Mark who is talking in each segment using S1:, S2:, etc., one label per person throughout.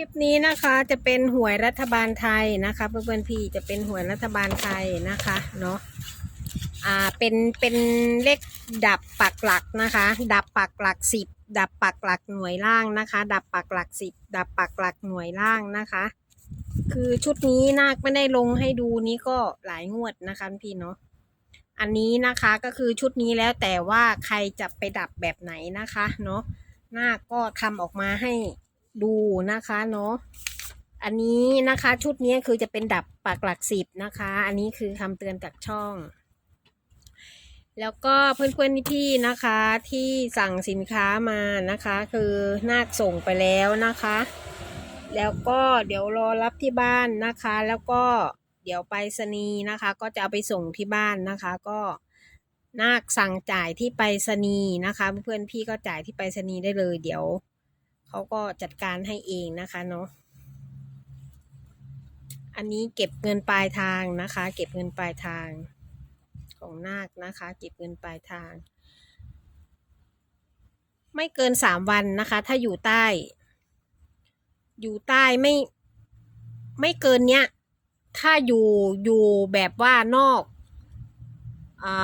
S1: คลิปนี้นะคะจะเป็นหวยรัฐบาลไทยนะคะเพื่อนๆพี่จะเป็นหวยรัฐบาลไทยนะคะเนาะอ่าเป็นเป็นเลขดับปักหลักนะคะ ดับปักหลักสิบดับปักหลักหน่วยล่างนะคะ ดับปักหลักสิบดับปักหลักหน่วยล่างนะคะ คือชุดนี้นาคไม่ได้ลงให้ดูนี้ก็หลายงวดนะคะพี่เนาะอันนี้นะคะก็คือชุดนี้แล้วแต่ว่าใครจะไปดับแบบไหนนะคะเนาะนาคก็ทำออกมาให้ ดูนะคะเนาะอันนี้นะคะชุดนี้คือจะเป็นดับปากหลักสิบนะคะ อันนี้คือคำเตือนจากช่อง แล้วก็เพื่อนๆพี่ๆนะคะที่สั่งสินค้ามานะคะ คือนาคส่งไปแล้วนะคะ แล้วก็เดี๋ยวรอรับที่บ้านนะคะ แล้วก็เดี๋ยวไปรษณีนะคะ ก็จะเอาไปส่งที่บ้านนะคะ ก็นาคสั่งจ่ายที่ไปรษณีนะคะ เพื่อนๆพี่ก็จ่ายที่ไปรษณีได้เลยเดี๋ยว เขาก็จัดการให้เองนะคะเนาะอันนี้เก็บเงินปลายทางนะคะ เก็บเงินปลายทางของนาคนะคะ เก็บเงินปลายทาง ไม่เกินสามวันนะคะ ถ้าอยู่ใต้ อยู่ใต้ไม่ไม่เกินเนี้ย ถ้าอยู่อยู่แบบว่านอกอ่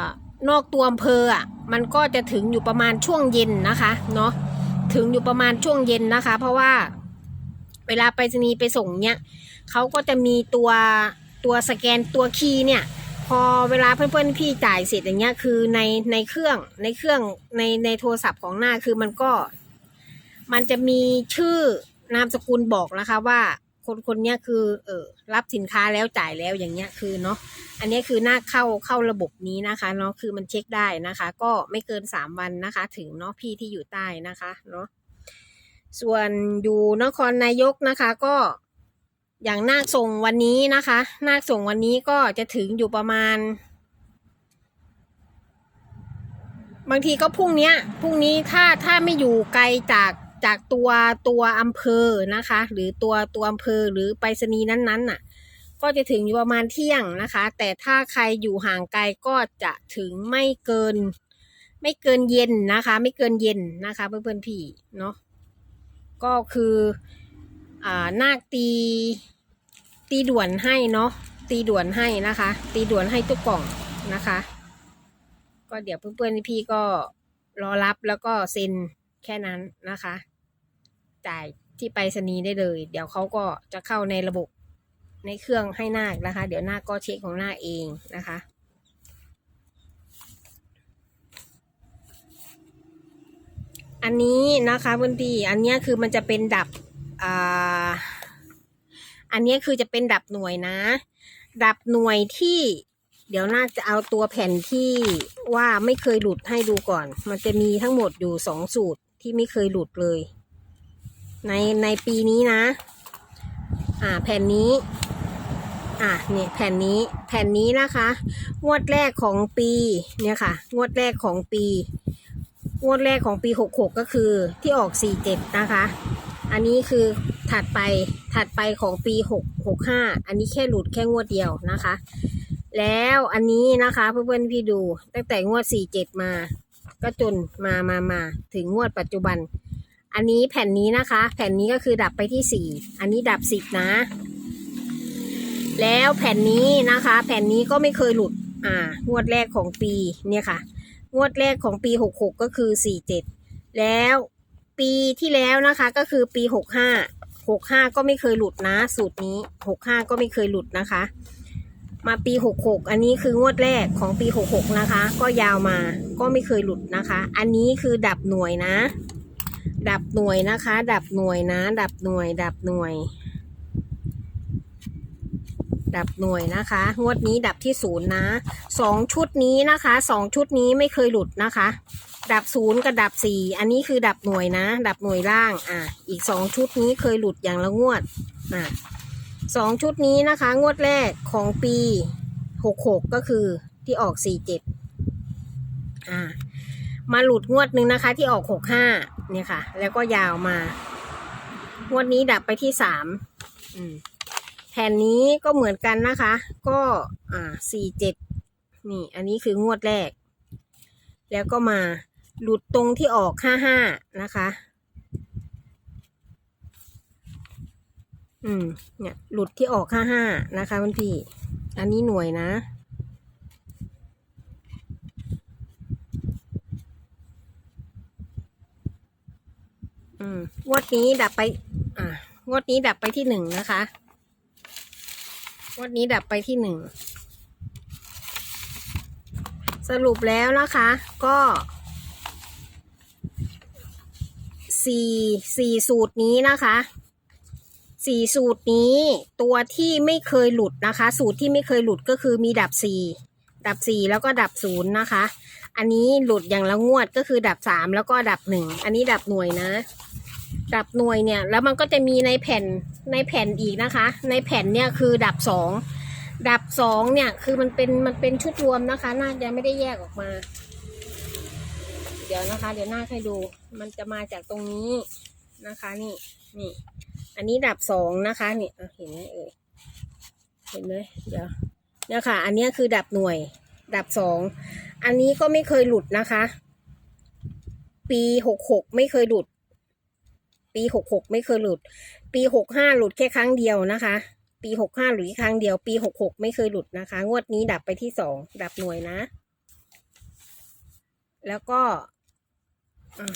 S1: านอกตัวอำเภออะ มันก็จะถึงอยู่ประมาณช่วงเย็นนะคะ เนาะ ถึงอยู่ประมาณช่วงเย็นนะคะ เพราะว่าเวลาไปรษณีย์ไปส่งเนี่ยเขาก็จะมีตัวตัวสแกนตัวคีย์เนี่ย พอเวลาเพื่อนๆพี่จ่ายเสร็จอย่างเงี้ยคือในในเครื่องในเครื่องในในโทรศัพท์ของหน้าคือมันก็ มันจะมีชื่อนามสกุลบอกนะคะว่า คนคนนี้คือ เออรับสินค้าแล้วจ่ายแล้วอย่างเงี้ยคือเนาะอันนี้คือหน้าเข้าเข้าระบบนี้นะคะเนาะคือมันเช็คได้นะคะ ก็ไม่เกินสามวันนะคะ ถึงเนาะพี่ที่อยู่ใต้นะคะเนาะส่วนอยู่นครนายกนะคะก็อย่างนาคส่งวันนี้นะคะ นาคส่งวันนี้ก็จะถึงอยู่ประมาณ บางทีก็พรุ่งเนี้ยพรุ่งนี้ถ้าถ้าไม่อยู่ไกลจาก จากตัวตัวอำเภอนะคะ หรือตัวตัวอำเภอหรือไปรษณีย์นั้นๆน่ะ ก็จะถึงอยู่ประมาณเที่ยงนะคะ แต่ถ้าใครอยู่ห่างไกลก็จะถึงไม่เกิน ไม่เกินเย็นนะคะ ไม่เกินเย็นนะคะเพื่อนๆพี่เนาะก็คืออ่านาคตีตีด่วนให้เนาะตีด่วนให้นะคะ ตีด่วนให้ทุกกล่องนะคะ ก็เดี๋ยวเพื่อนๆพี่ก็รอรับแล้วก็เซ็นแค่นั้นนะคะ จ่ายที่ไปรษณีย์ได้เลย เดี๋ยวเขาก็จะเข้าในระบบในเครื่องให้นาคนะคะ เดี๋ยวนาคก็เช็คของนาคเองนะคะ อันนี้นะคะเพื่อนพี่อันนี้คือมันจะเป็นดับอ่าอันนี้คือจะเป็นดับหน่วยนะ ดับหน่วยที่เดี๋ยวน่าจะเอาตัวแผ่นที่ว่าไม่เคยหลุดให้ดูก่อน มันจะมีทั้งหมดอยู่สองสูตรที่ไม่เคยหลุดเลย ในในปีนี้นะ อ่าแผ่นนี้ อะเนี่ยแผ่นนี้แผ่นนี้นะคะ งวดแรกของปีเนี่ยค่ะ งวดแรกของปีงวดแรกของปีหกหกก็คือที่ออกสี่เจ็ดนะคะ อันนี้คือถัดไปถัดไปของปีหกหกห้าอันนี้แค่หลุดแค่งวดเดียวนะคะ แล้วอันนี้นะคะเพื่อนๆพี่ดูตั้งแต่งวดสี่เจ็ดมา ก็จนมามามาถึงงวดปัจจุบัน อันนี้แผ่นนี้นะคะ แผ่นนี้ก็คือดับไปที่สี่อันนี้ดับสิบนะ แล้วแผ่นนี้นะคะ แผ่นนี้ก็ไม่เคยหลุด อ่างวดแรกของปีเนี่ยค่ะ งวดแรกของปีหกหกก็คือสี่เจ็ดแล้วปีที่แล้วนะคะก็คือปีหกห้าหกห้าก็ไม่เคยหลุดนะ สูตรนี้หกห้าก็ไม่เคยหลุดนะคะ มาปีหกหกอันนี้คืองวดแรกของปีหกหกนะคะ ก็ยาวมาก็ไม่เคยหลุดนะคะ อันนี้คือดับหน่วยนะ ดับหน่วยนะคะ ดับหน่วยนะ ดับหน่วย ดับหน่วย ดับหน่วยนะคะ งวดนี้ดับที่ศูนย์นะสองชุดนี้นะคะสองชุดนี้ไม่เคยหลุดนะคะ ดับศูนย์กับดับสี่อันนี้คือดับหน่วยนะ ดับหน่วยล่างอะอีกสองชุดนี้เคยหลุดอย่างละงวดอะสองชุดนี้นะคะ งวดแรกของปีหกหกก็คือที่ออกสี่เจ็ดอ่ามาหลุดงวดหนึ่งนะคะ ที่ออกหกห้า เนี่ยค่ะ แล้วก็ยาวมางวดนี้ดับไปที่สามอืมแผ่นนี้ก็เหมือนกันนะคะ ก็อ่าสี่เจ็ดนี่ อันนี้คืองวดแรก แล้วก็มาหลุดตรงที่ออกห้าห้านะคะ อืม เนี่ย หลุดที่ออกห้าห้านะคะคุณพี่ อันนี้หน่วยนะ อืมงวดนี้ดับไป อ่างวดนี้ดับไปที่หนึ่งนะคะงวดนี้ดับไปที่หนึ่งสรุปแล้วนะคะก็สี่สี่สูตรนี้นะคะสี่สูตรนี้ตัวที่ไม่เคยหลุดนะคะ สูตรที่ไม่เคยหลุดก็คือมีดับสี่ดับสี่แล้วก็ดับศูนย์นะคะ อันนี้หลุดอย่างละงวดก็คือดับสามแล้วก็ดับหนึ่งอันนี้ดับหน่วยนะ ดับหน่วยเนี่ย แล้วมันก็จะมีในแผ่นในแผ่นอีกนะคะ ในแผ่นเนี่ยคือดับสองดับสองเนี่ยคือมันเป็นมันเป็นชุดรวมนะคะ น่าจะไม่ได้แยกออกมา เดี๋ยวนะคะ เดี๋ยวหน้าให้ดู มันจะมาจากตรงนี้นะคะนี่นี่ อันนี้ดับสองนะคะนี่เห็นไหมเอ่ยเห็นไหมเดี๋ยวเนี่ยค่ะ อันนี้คือดับหน่วย ดับสอง อันนี้ก็ไม่เคยหลุดนะคะ ปีหกหกไม่เคยหลุด ปีหกหกไม่เคยหลุด ปีหกห้าหลุดแค่ครั้งเดียวนะคะ ปีหกห้าหลุดครั้งเดียว ปีหกหกไม่เคยหลุดนะคะ งวดนี้ดับไปที่สองดับหน่วยนะ แล้วก็อะ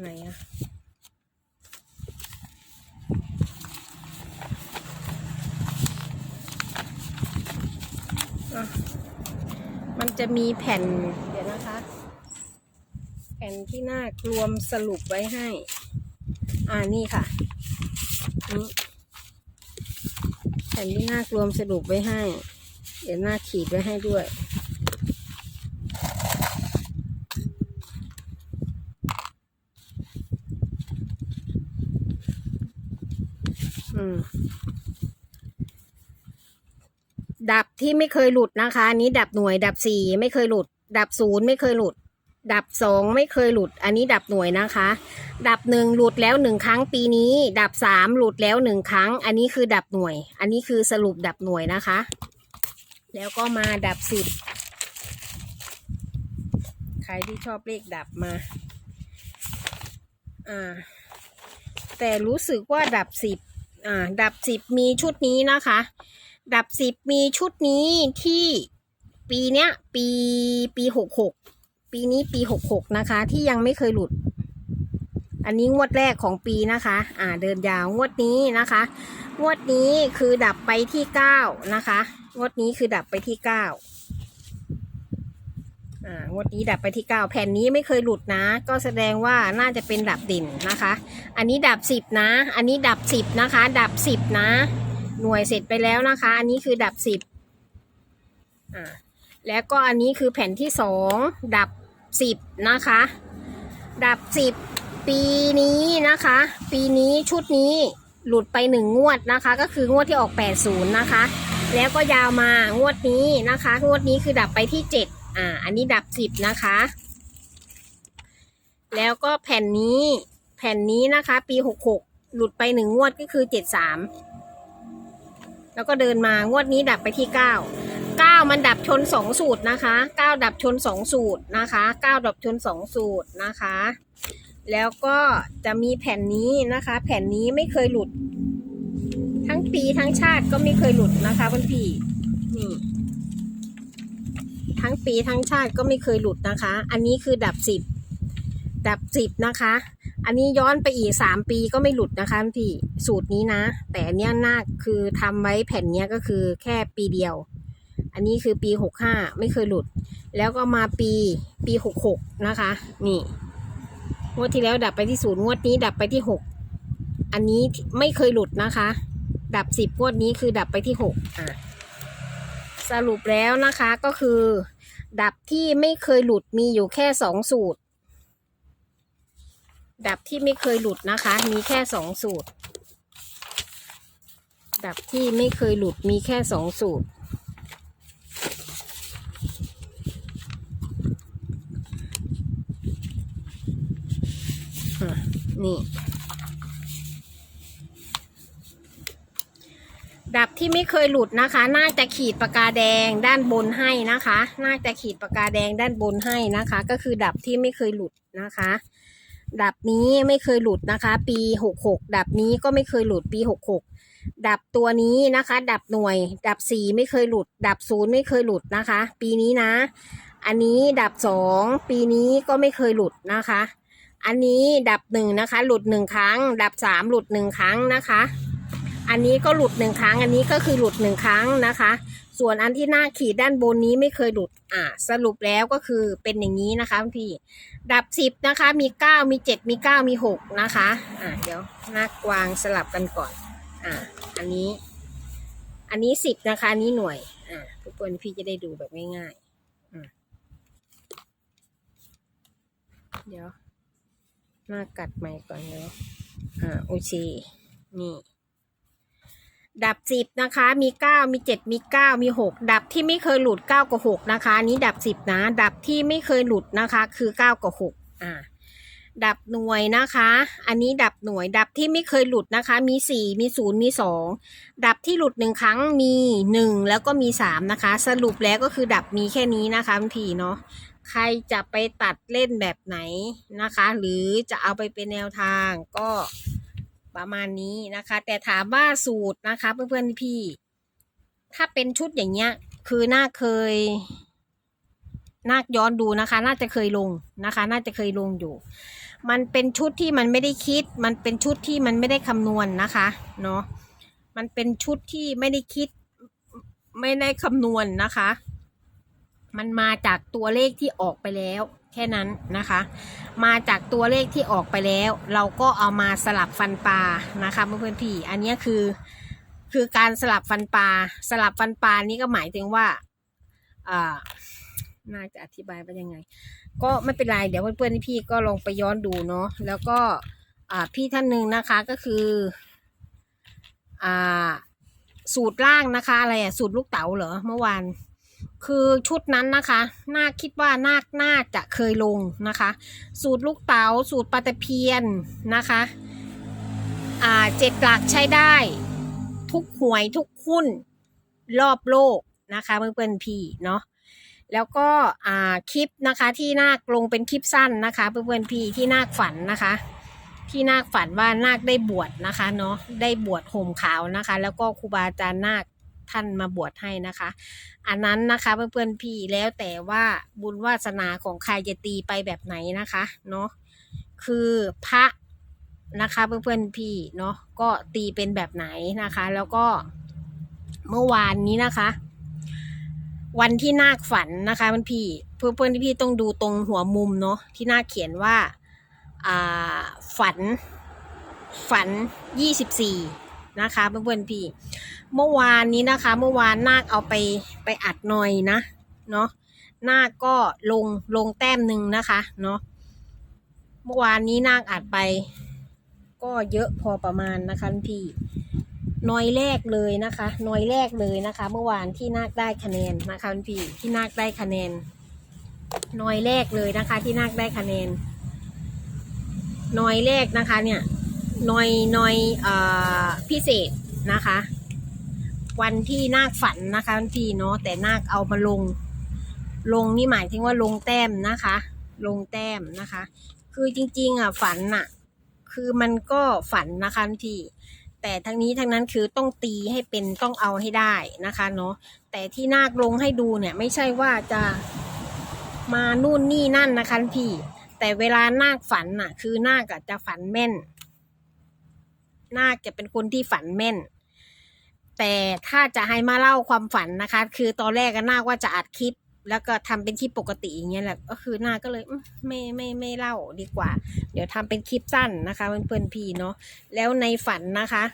S1: ไหนอะอะ มันจะมีแผ่น เดี๋ยวนะคะ แผ่นที่หน้ารวมสรุปไว้ให้ อ่านี่ค่ะนี่แผ่นที่หน้ารวมสรุปไว้ให้ เดี๋ยวหน้าขีดไว้ให้ด้วยอืม ดับที่ไม่เคยหลุดนะคะอันนี้ดับหน่วย ดับสี่ไม่เคยหลุด ดับศูนย์ไม่เคยหลุด ดับสองไม่เคยหลุด อันนี้ดับหน่วยนะคะ ดับหนึ่งหลุดแล้วหนึ่งครั้งปีนี้ ดับสามหลุดแล้วหนึ่งครั้ง อันนี้คือดับหน่วย อันนี้คือสรุปดับหน่วยนะคะ แล้วก็มาดับสิบใครที่ชอบเลขดับมาอ่าแต่รู้สึกว่าดับสิบอ่าดับสิบมีชุดนี้นะคะ ดับสิบมีชุดนี้ที่ปีเนี้ย ปีปีหกหกปีนี้ปีหกหกนะคะ ที่ยังไม่เคยหลุด อันนี้งวดแรกของปีนะคะ อ่าเดินยาวงวดนี้นะคะ งวดนี้คือดับไปที่เก้านะคะ งวดนี้คือดับไปที่เก้าอ่างวดนี้ดับไปที่เก้าแผ่นนี้ไม่เคยหลุดนะ ก็แสดงว่าน่าจะเป็นดับดิ่นนะคะ อันนี้ดับสิบนะ อันนี้ดับสิบนะคะ ดับสิบนะ หน่วยเสร็จไปแล้วนะคะ อันนี้คือดับสิบอ่าแล้วก็อันนี้คือแผ่นที่สองดับสิบนะคะ ดับสิบปีนี้นะคะ ปีนี้ชุดนี้หลุดไปหนึ่งงวดนะคะ ก็คืองวดที่ออกแปดศูนย์นะคะ แล้วก็ยาวมางวดนี้นะคะ งวดนี้คือดับไปที่เจ็ดอ่า อันนี้ดับสิบนะคะ แล้วก็แผ่นนี้ แผ่นนี้นะคะ ปีหกหกหลุดไปหนึ่งงวดก็คือเจ็ดสาม แล้วก็เดินมางวดนี้ดับไปที่เก้าเก้ามันดับชนสองสูตรนะคะเก้าดับชนสองสูตรนะคะเก้าดับชนสองสูตรนะคะ แล้วก็จะมีแผ่นนี้นะคะ แผ่นนี้ไม่เคยหลุด ทั้งปีทั้งชาติก็ไม่เคยหลุดนะคะพี่นี่ทั้งปีทั้งชาติก็ไม่เคยหลุดนะคะ อันนี้คือดับสิบดับสิบนะคะ อันนี้ย้อนไปอีกสามปีก็ไม่หลุดนะคะพี่สูตรนี้นะ แต่อันเนี้ยน่าคือทำไว้แผ่นเนี้ยก็คือแค่ปีเดียว อันนี้คือปีหกห้าไม่เคยหลุด แล้วก็มาปีปีหกหกนะคะ นี่งวดที่แล้วดับไปที่ศูนย์งวดนี้ดับไปที่หกอันนี้ไม่เคยหลุดนะคะ ดับสิบงวดนี้คือดับไปที่หกอะสรุปแล้วนะคะก็คือ ดับที่ไม่เคยหลุดมีอยู่แค่สองสูตร ดับที่ไม่เคยหลุดนะคะ มีแค่สองสูตร ดับที่ไม่เคยหลุดมีแค่สองสูตร นี่ดับที่ไม่เคยหลุดนะคะ น่าจะขีดปากกาแดงด้านบนให้นะคะ น่าจะขีดปากกาแดงด้านบนให้นะคะ ก็คือดับที่ไม่เคยหลุดนะคะ ดับนี้ไม่เคยหลุดนะคะ ปีหกหกดับนี้ก็ไม่เคยหลุดปีหกหกดับตัวนี้นะคะ ดับหน่วย ดับสี่ไม่เคยหลุด ดับศูนย์ไม่เคยหลุดนะคะ ปีนี้นะ อันนี้ดับสองปีนี้ก็ไม่เคยหลุดนะคะ อันนี้ดับหนึ่งนะคะ หลุดหนึ่งครั้ง ดับสามหลุดหนึ่งครั้งนะคะ อันนี้ก็หลุดหนึ่งครั้ง อันนี้ก็คือหลุดหนึ่งครั้งนะคะ ส่วนอันที่หน้าขีดด้านบนนี้ไม่เคยหลุด อ่า สรุปแล้วก็คือเป็นอย่างนี้นะคะพี่ ดับสิบนะคะ มีเก้ามีเจ็ดมีเก้ามีหกนะคะ อ่าเดี๋ยวหน้ากวางสลับกันก่อน อ่า อันนี้ อันนี้สิบนะคะ อันนี้หน่วย อ่า ทุกคนพี่จะได้ดูแบบง่ายๆอืเดี๋ยวหน้ากัดใหม่ก่อนเดี๋ยวอ่า โอเค นี่ ดับสิบนะคะ มีเก้ามีเจ็ดมีเก้ามีหกดับที่ไม่เคยหลุดเก้ากับหกนะคะ นี้ดับสิบนะ ดับที่ไม่เคยหลุดนะคะ คือเก้ากับหกอ่า ดับหน่วยนะคะ อันนี้ดับหน่วย ดับที่ไม่เคยหลุดนะคะ มีสี่มีศูนย์มีสองดับที่หลุดหนึ่งครั้งมีหนึ่งแล้วก็มีสามนะคะ สรุปแล้วก็คือดับมีแค่นี้นะคะพี่เนาะใครจะไปตัดเล่นแบบไหนนะคะ หรือจะเอาไปเป็นแนวทางก็ ประมาณนี้นะคะ แต่ถามว่าสูตรนะคะเพื่อนๆพี่ ถ้าเป็นชุดอย่างเงี้ย คือน่าเคยน่าย้อนดูนะคะ น่าจะเคยลงนะคะ น่าจะเคยลงอยู่ มันเป็นชุดที่มันไม่ได้คิด มันเป็นชุดที่มันไม่ได้คำนวณนะคะ เนาะมันเป็นชุดที่ไม่ได้คิด ไม่ได้คำนวณนะคะ มันมาจากตัวเลขที่ออกไปแล้ว แค่นั้นนะคะ มาจากตัวเลขที่ออกไปแล้ว เราก็เอามาสลับฟันปลานะคะเพื่อนๆพี่อันนี้คือคือการสลับฟันปลาสลับฟันปลานี่ก็หมายถึงว่าอ่าน่าจะอธิบายว่ายังไง ก็ไม่เป็นไรเดี๋ยวเพื่อนๆพี่ก็ลองไปย้อนดูเนาะแล้วก็อ่าพี่ท่านหนึ่งนะคะก็คืออ่าสูตรล่างนะคะ อะไรอะสูตรลูกเต๋าเหรอเมื่อวาน คือชุดนั้นนะคะนาคคิดว่านาคน่าจะเคยลงนะคะ สูตรลูกเต๋าสูตรปลาตะเพียนนะคะ อ่าเจ็ดหลักใช้ได้ ทุกหวยทุกหุ้นรอบโลกนะคะเพื่อนๆพี่เนาะแล้วก็อ่าคลิปนะคะที่นาคลงเป็นคลิปสั้นนะคะเพื่อนๆพี่ที่นาคฝันนะคะ ที่นาคฝันว่านาคได้บวชนะคะเนาะได้บวชห่มขาวนะคะ แล้วก็ครูบาอาจารย์นาค ท่านมาบวชให้นะคะ อันนั้นนะคะเพื่อนๆพี่แล้วแต่ว่าบุญวาสนาของใครจะตีไปแบบไหนนะคะเนาะคือพระนะคะเพื่อนๆพี่เนาะก็ตีเป็นแบบไหนนะคะ แล้วก็เมื่อวานนี้นะคะ วันที่นาคฝันนะคะมันพี่เพื่อนเพื่อนที่พี่ต้องดูตรงหัวมุมเนาะที่นาคเขียนว่าฝัน ฝันยี่สิบสี่ นะคะเพื่อนเป็นพี่ เมื่อวานนี้นะคะ เมื่อวานนาคเอาไปไปอัดหน่อยนะเนาะนาคก็ลงลงแต้มหนึ่งนะคะเนาะเมื่อวานนี้นาคอัดไป ก็เยอะพอประมาณนะคะพี่น้อยแรกเลยนะคะน้อยแรกเลยนะคะ เมื่อวานที่นาคได้คะแนนนะคะพี่ที่นาคได้คะแนนน้อยแรกเลยนะคะ ที่นาคได้คะแนนน้อยแรกนะคะ เนี่ย น้อยน้อยอพิเศษนะคะ วันที่นาคฝันนะคะคุณพี่เนาะแต่นาคเอามาลง ลงนี่หมายถึงว่าลงแต้มนะคะ ลงแต้มนะคะ คือจริงๆอะฝันอะ คือมันก็ฝันนะคะพี่แต่ทั้งนี้ทั้งนั้นคือต้องตีให้เป็นต้องเอาให้ได้นะคะเนาะแต่ที่นาคลงให้ดูเนี่ยไม่ใช่ว่าจะมานู่นนี่นั่นนะคะพี่ แต่เวลานาคฝันน่ะ คือนาคจะฝันแม่น นาคจะเป็นคนที่ฝันแม่น แต่ถ้าจะให้มาเล่าความฝันนะคะ คือตอนแรกก็นาคว่าจะอัดคลิป แล้วก็ทำเป็นคลิปปกติอย่างเงี้ยแหละก็คือนาคก็เลยไม่ไม่ไม่เล่าดีกว่า เดี๋ยวทำเป็นคลิปสั้นนะคะเพื่อนๆพี่เนาะแล้วในฝันนะคะ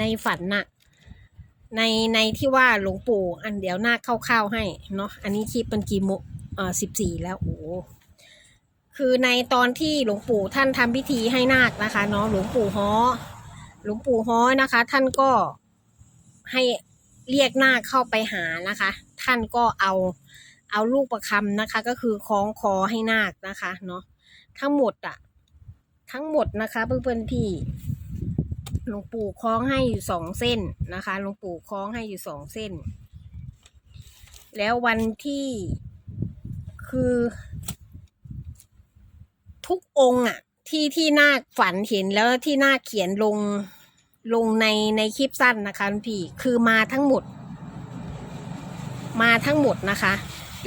S1: ในฝันน่ะในในที่ว่าหลวงปู่อันเดี๋ยวหน้าเข้าๆให้เนาะอันนี้คลิปเป็นกี่โมอ่อสิบสี่แล้วโอ้ คือในตอนที่หลวงปู่ท่านทำพิธีให้นาคนะคะเนาะหลวงปู่ฮ้อหลวงปู่ฮ้อนะคะ ท่านก็ให้เรียกนาคเข้าไปหานะคะ ท่านก็เอาเอาลูกประคำนะคะ ก็คือคล้องคอให้นาคนะคะเนาะทั้งหมดอะทั้งหมดนะคะเพื่อนๆพี่หลวงปู่คล้องให้อยู่สองเส้นนะคะหลวงปู่คล้องให้อยู่สองเส้น แล้ววันที่คือ ทุกองค์อะที่ที่นาคฝันเห็นแล้วที่นาคเขียนลงลงในในคลิปสั้นนะคะพี่คือมาทั้งหมด มาทั้งหมดนะคะ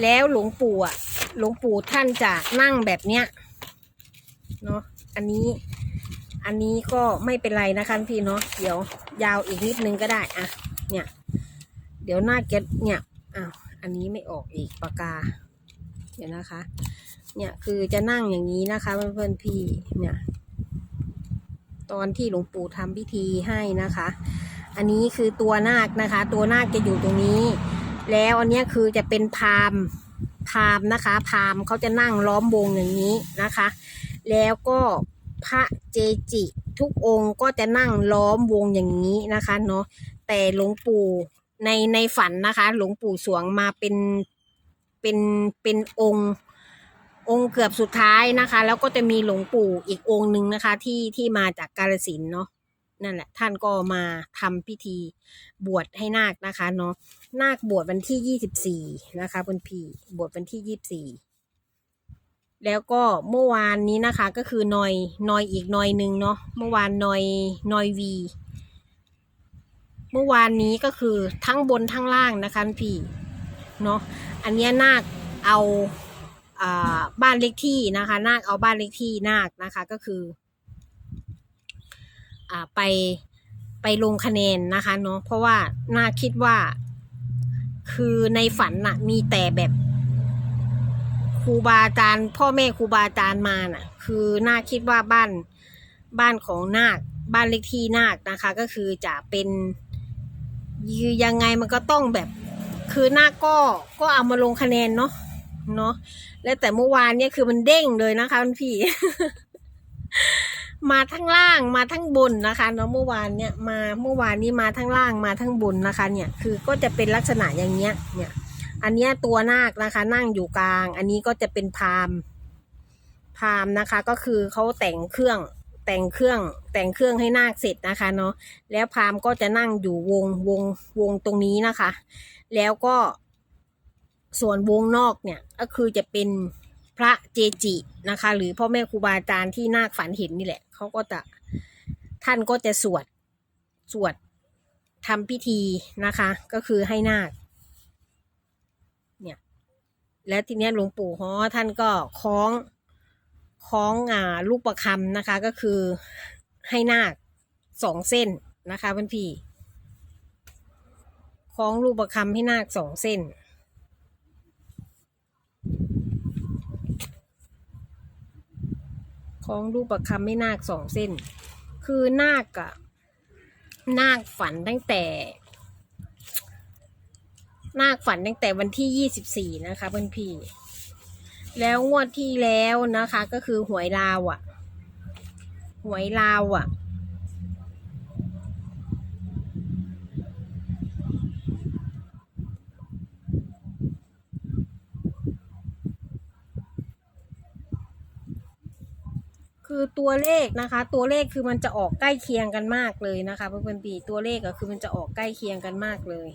S1: แล้วหลวงปู่อะหลวงปู่ท่านจะนั่งแบบเนี้ยเนาะอันนี้อันนี้ก็ไม่เป็นไรนะคะพี่เนาะเดี๋ยวยาวอีกนิดนึงก็ได้อะเนี่ย เดี๋ยวหน้าเก็ตเนี่ยอ้าวอันนี้ไม่ออกอีกปากกา เดี๋ยวนะคะ เนี่ยคือจะนั่งอย่างนี้นะคะ เพื่อนๆพี่เนี่ย ตอนที่หลวงปู่ทำพิธีให้นะคะ อันนี้คือตัวนาคนะคะ ตัวนาคจะอยู่ตรงนี้ แล้วอันนี้คือจะเป็นพามพามนะคะ พามเขาจะนั่งล้อมวงอย่างนี้นะคะ แล้วก็พระเจจิทุกองค์ก็จะนั่งล้อมวงอย่างนี้นะคะเนาะแต่หลวงปู่ในในฝันนะคะ หลวงปู่สวงมาเป็นเป็นเป็นองค์ องค์เกือบสุดท้ายนะคะ แล้วก็จะมีหลวงปู่อีกองค์หนึ่งนะคะ ที่ที่มาจากกาลสินเนาะนั่นแหละ ท่านก็มาทำพิธีบวชให้นาคนะคะเนาะนาคบวชวันที่ยี่สิบสี่นะคะคุณพี่บวชวันที่ยี่สิบสี่แล้วก็เมื่อวานนี้นะคะก็คือนอยนอยอีกนอยหนึ่งเนาะเมื่อวานนอยนอยวี เมื่อวานนี้ก็คือทั้งบนทั้งล่างนะคะพี่เนาะอันเนี้ยนาคเอา บ้านเลขที่นะคะนาคเอาบ้านเลขที่นาคนะคะก็คืออ่าไปไปลงคะแนนนะคะเนาะเพราะว่านาคคิดว่าคือในฝันน่ะ มีแต่แบบครูบาอาจารย์พ่อแม่ครูบาอาจารย์มาน่ะ คือนาคคิดว่าบ้านบ้านของนาคบ้านเลขที่นาคนะคะ ก็คือจะเป็นยังไงมันก็ต้องแบบ คือนาคก็ก็เอามาลงคะแนนเนาะ เนาะแล้วแต่เมื่อวานเนี่ยคือมันเด้งเลยนะคะคุณพี่ มาทั้งล่างมาทั้งบนนะคะเนาะเมื่อวานเนี่ยมาเมื่อวานนี้มาทั้งล่างมาทั้งบนนะคะ เนี่ยคือก็จะเป็นลักษณะอย่างเงี้ย เนี่ย อันเนี้ยตัวนาคนะคะ นั่งอยู่กลาง อันนี้ก็จะเป็นพามพามนะคะ ก็คือเขาแต่งเครื่องแต่งเครื่องแต่งเครื่องให้นาคเสร็จนะคะเนาะแล้วพามก็จะนั่งอยู่วงวงวงตรงนี้นะคะ แล้วก็ ส่วนวงนอกเนี่ยก็คือจะเป็นพระเจจินะคะ หรือพ่อแม่ครูบาอาจารย์ที่นาคฝันเห็นนี่แหละเขาก็จะท่านก็จะสวดสวดทำพิธีนะคะ ก็คือให้นาคเนี่ยแล้วทีเนี้ยหลวงปู่ฮอท่านก็คล้องคล้องอ่าลูกประคำนะคะ ก็คือให้นาคสองเส้นนะคะเพื่อนพี่คล้องลูกประคำให้นาคสองเส้น ของรูปประคำไม่นาคสองเส้น คือนาคอะนาคฝันตั้งแต่ นาคฝันตั้งแต่วันที่ยี่สิบสี่นะคะเพื่อนพี่ แล้วงวดที่แล้วนะคะ ก็คือหวยลาวอะหวยลาวอะ คือตัวเลขนะคะ ตัวเลขคือมันจะออกใกล้เคียงกันมากเลยนะคะเพื่อนๆพี่ตัวเลขก็คือมันจะออกใกล้เคียงกันมากเลย